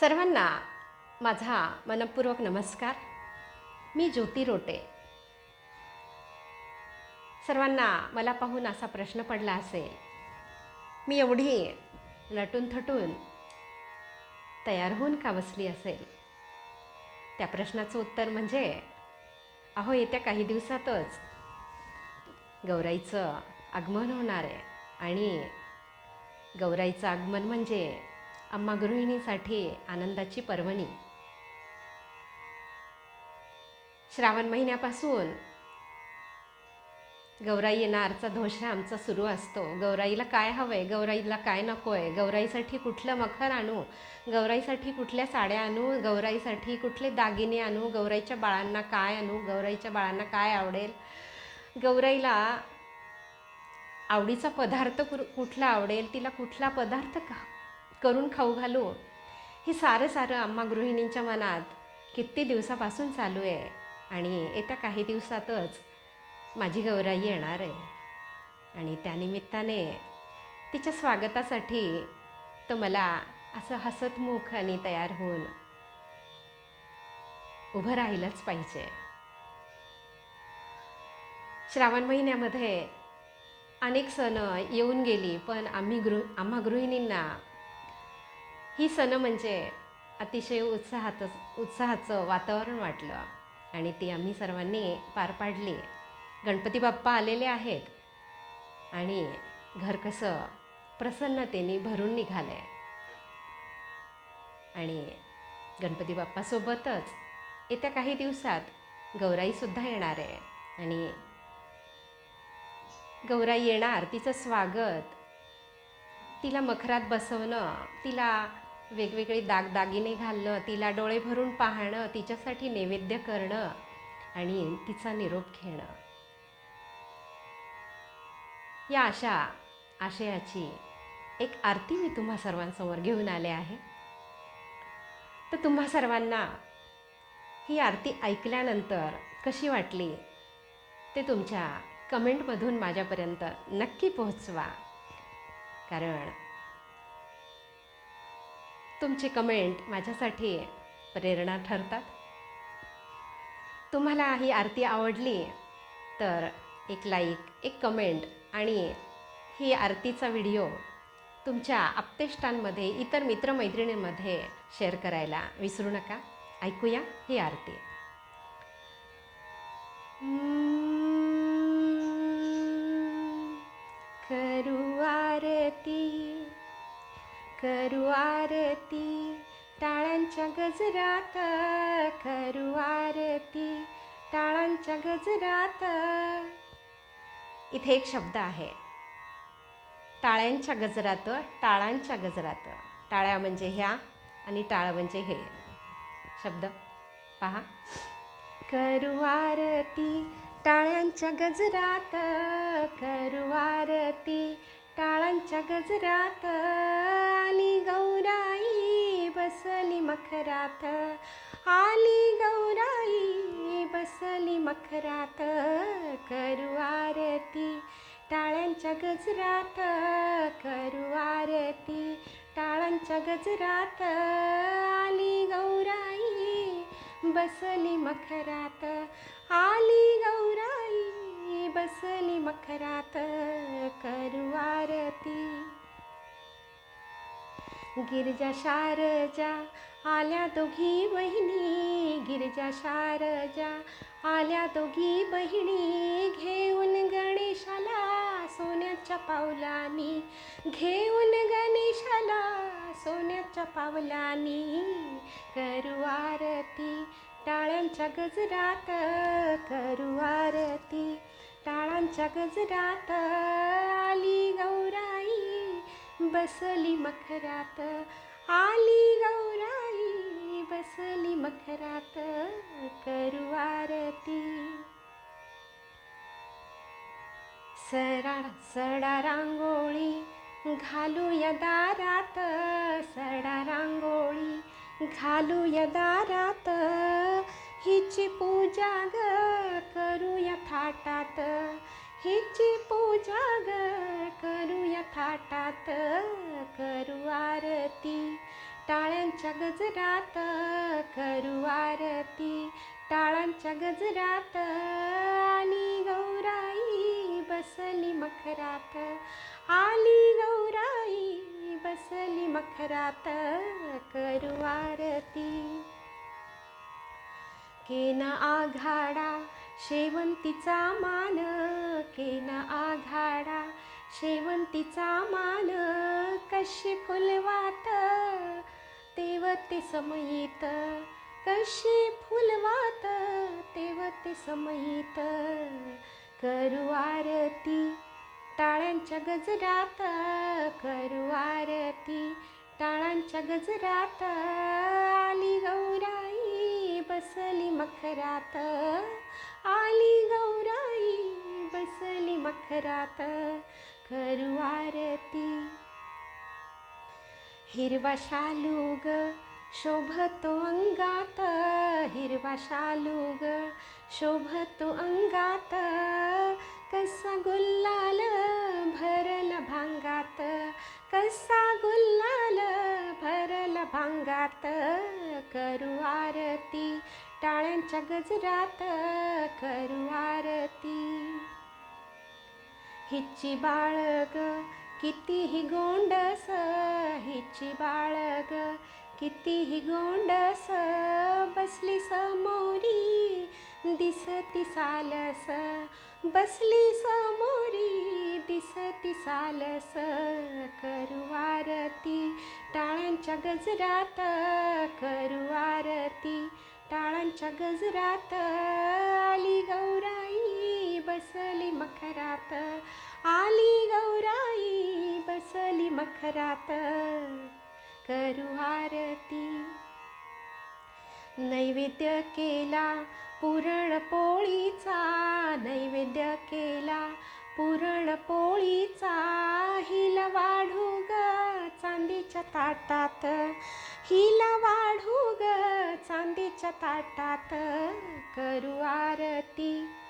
सर्वांना माझा मनपूर्वक नमस्कार. मी ज्योती रोटे. सर्वांना मला पाहून असा प्रश्न पडला असेल मी एवढी नटून थटून तयार होऊन का बसली असेल? त्या प्रश्नाचं उत्तर म्हणजे अहो येत्या काही दिवसातच गौराईचं आगमन होणार आहे आणि गौराईचं आगमन म्हणजे अम्मा गृहिणीसाठी आनंदाची पर्वणी. श्रावण महिन्यापासून गौराई येणारचा धोशरा आमचा सुरू असतो. गौराईला काय हवं आहे गौराईला काय नको आहे गौराईसाठी कुठलं मखर आणू? गौराईसाठी कुठल्या साड्या आणू? गौराईसाठी कुठले दागिने आणू? गौराईच्या बाळांना काय आणू? गौराईच्या बाळांना काय आवडेल? गौराईला आवडीचा पदार्थ कुठला आवडेल? तिला कुठला पदार्थ का करून खाऊ घालू. हे सारं सारं आम्हा गृहिणींच्या मनात किती दिवसापासून चालू आहे आणि येत्या काही दिवसातच माझी गौराई येणार आहे. आणि त्यानिमित्ताने तिच्या स्वागतासाठी तर मला असं हसतमुख आणि तयार होऊन उभं राहिलंच पाहिजे. श्रावण महिन्यामध्ये अनेक सण येऊन गेली पण आम्ही गृह आम्हा गृहिणींना ही सण म्हणजे अतिशय उत्साहात उत्साहाचं वातावरण वाटलं आणि ती आम्ही सर्वांनी पार पाडली. गणपती बाप्पा आलेले आहेत आणि घर कसं प्रसन्नतेने भरून निघालं आहे आणि गणपती बाप्पासोबतच येत्या काही दिवसात गौराईसुद्धा येणार आहे. आणि गौराई येणार तिचं स्वागत तिला मखरात बसवणं तिला वेगवेगळे दागदागिने घालणं तिला डोळे भरून पाहणं तिच्यासाठी नैवेद्य करणं आणि तिचा निरोप घेणं. या अशा आशयाची एक आरती मी तुम्हा सर्वांसमोर घेऊन आले आहे. तर तुम्हा सर्वांना ही आरती ऐकल्यानंतर कशी वाटली ते तुमच्या कमेंटमधून माझ्यापर्यंत नक्की पोहोचवा. कारण तुमचे कमेंट माझ्यासाठी प्रेरणा ठरतात. तुम्हाला ही आरती आवडली तर एक लाईक एक कमेंट आणि ही आरतीचा व्हिडिओ तुमच्या आप्तेष्टांमध्ये इतर मित्रमैत्रिणींमध्ये शेअर करायला विसरू नका. ऐकूया ही आरती. करू आरती. टाळ्यांच्या गजरात करू आरती. टाळांच्या गजरात. इथे एक शब्द आहे. टाळ्यांच्या गजरात टाळांच्या गजरात. टाळ्या म्हणजे ह्या आणि टाळ म्हणजे हे. शब्द पहा. करू आरती. टाळ्यांच्या गजरात करू आरती. टाळांच्या गजरात आली गौराई बसली मखरात. आली गौराई बसली मखरात करू आरती. टाळ्यांच्या गजरात करू आरती. टाळांच्या गजरात आली गौराई बसली मखरात. आली गौराई बसली मखरात करू आरती गिरजा शारजा आल्या दोघी बहिणी. गिरजा शारजा आल्या दोघी बहिणी. घेऊन गणेशाला सोन्याच्या पावलानी. घेऊन गणेशाला सोन्याच्या पावलानी. करू आरती टाळ्यांच्या गजरात. करू आरती टाळांच्या गजरात आली गौराई बसली मखरात. आली गौराई बसली मखरात करू आरती सरा सडा रांगोळी घालूया दारात सडा रांगोळी घालूया दारात. हिची पूजा ग करूया थाटात. हिची पूजा ग करूया थाटात. करू आरती टाळ्यांच्या गजरात. करू आरती टाळांच्या गजरात. आली गौराई बसली मखरात. आली गौराई बसली मखरात. करू आरती केन आघाडा शेवंतीचा मान. केन आघाडा शेवंतीचा मान. कशी फुलवात तेवती समयित कशी फुलवात तेव ते समयित करू आरती टाळ्यांच्या गजरात. करू आरती टाळांच्या गजरात. मखरात. आली गौराई बसली मखरात. करू आरती. हिरवा शालूग शोभतो अंगात. हिरवा शालूग शोभतो अंगात. कसा गुल्लाल भरल भांगात. कसा गुल्लाल भरल भांगात. करू आरती. टाळ्यांच्या गजरात करू आरती. हिची बाळग कितीही गोंडस हिची बाळग कितीही गोंडस बसली समोरी. दिसती सालस. बसली समोरी दिसती सालस. करू आरती टाळांच्या गजरात. करू आरती टाळांच्या गजरात. आली गौराई बसली मखरात. आली गौराई बसली मखरात. करू आरती नैवेद्य केला. पुरणपोळीचा नैवेद्य केला. पुरणपोळीचा हिला वाढू ग चांदीच्या ताटात. हिला वाढू ग चांदीच्या ताटात. करू आरती.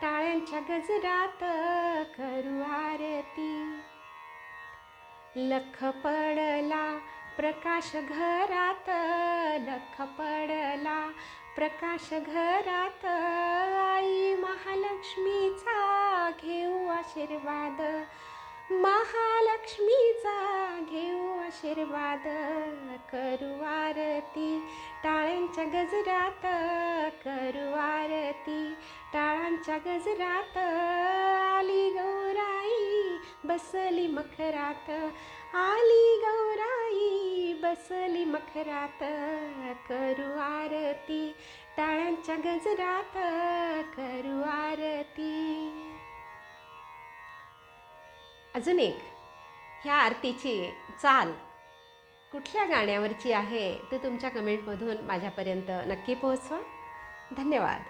टाळ्यांच्या गजरात करू आरती. लख पडला प्रकाश घरात लख पडला प्रकाश घरात आई महालक्ष्मीचा घेऊ आशीर्वाद. महालक्ष्मीचा घेऊ आशीर्वाद. करू आरती टाळ्यांच्या गजरात. करू आरती टाळांच्या गजरात. आली गौराई बसली मखरात. आली गौराई बसली मखरात करू आरती. टाळ्यांच्या गजरात करू आरती. अजून एक ह्या आरतीची चाल कुठल्या गाण्यावरची आहे ते तुमच्या कमेंटमधून माझ्यापर्यंत नक्की पोहोचवा. धन्यवाद.